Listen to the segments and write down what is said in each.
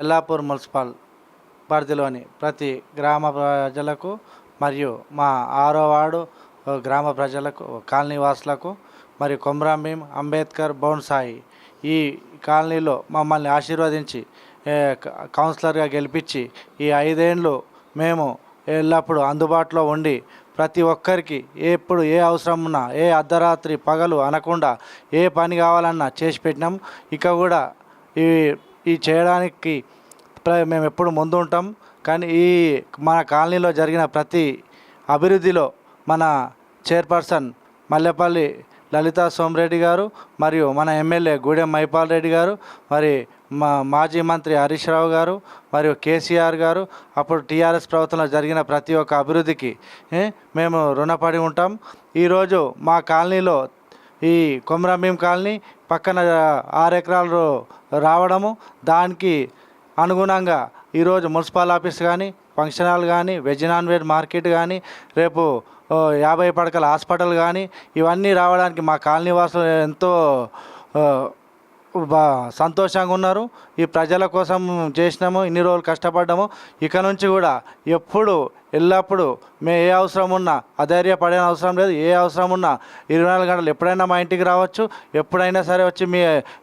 Yellapur municipal పరిధిలోని ప్రతి గ్రామ ప్రజలకు మరియు మా ఆరో వార్డు గ్రామ ప్రజలకు కాలనీ వాసులకు మరియు కొమరాంభీం అంబేద్కర్ బౌన్సాయి ఈ కాలనీలో మమ్మల్ని ఆశీర్వదించి కౌన్సిలర్గా గెలిపించి ఈ ఐదేండ్లు మేము ఎల్లప్పుడూ అందుబాటులో ఉండి ప్రతి ఒక్కరికి ఎప్పుడు ఏ అవసరం ఉన్నా ఏ అర్ధరాత్రి పగలు అనకుండా ఏ పని కావాలన్నా చేసి పెట్టినాం. ఇక కూడా ఈ ఈ చేయడానికి మేము ఎప్పుడు ముందు ఉంటాం. కానీ ఈ మన కాలనీలో జరిగిన ప్రతి అభివృద్ధిలో మన చైర్పర్సన్ మల్లెపల్లి లలితా సోమరెడ్డి గారు మరియు మన ఎమ్మెల్యే గూడెం మైపాల్ రెడ్డి గారు మరి మా మాజీ మంత్రి హరీష్ రావు గారు మరియు కేసీఆర్ గారు అప్పుడు టీఆర్ఎస్ ప్రభుత్వంలో జరిగిన ప్రతి ఒక్క అభివృద్ధికి మేము రుణపడి ఉంటాం. ఈరోజు మా కాలనీలో ఈ కొమరంభీం కాలనీ పక్కన ఆరు ఎకరాలు రావడము దానికి అనుగుణంగా ఈరోజు మున్సిపల్ ఆఫీస్ కానీ ఫంక్షన్ హాల్ కానీ వెజ్ నాన్ వెజ్ మార్కెట్ కానీ రేపు యాభై పడకల హాస్పిటల్ కానీ ఇవన్నీ రావడానికి మా కాలనీ వాసులు ఎంతో సంతోషంగా ఉన్నారు. ఈ ప్రజల కోసం చేసినాము ఇన్ని రోజులు కష్టపడ్డాము. ఇక నుంచి కూడా ఎప్పుడు ఎల్లప్పుడూ మే ఏ అవసరం ఉన్నా అధైర్యపడే అవసరం లేదు. ఏ అవసరం ఉన్నా ఇరవై నాలుగు గంటలు ఎప్పుడైనా మా ఇంటికి రావచ్చు. ఎప్పుడైనా సరే వచ్చి మీ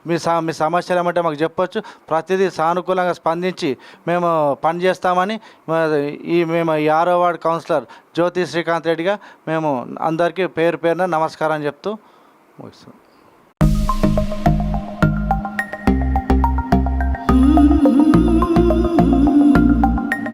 మీ స మీ సమస్యలు ఏమంటే మాకు చెప్పొచ్చు. ప్రతిదీ సానుకూలంగా స్పందించి మేము పనిచేస్తామని ఈ మేము ఈ ఆరో వార్డు కౌన్సిలర్ జ్యోతి శ్రీకాంత్ రెడ్డిగా మేము అందరికీ పేరు పేరున నమస్కారం చెప్తూ ముగిస్తాం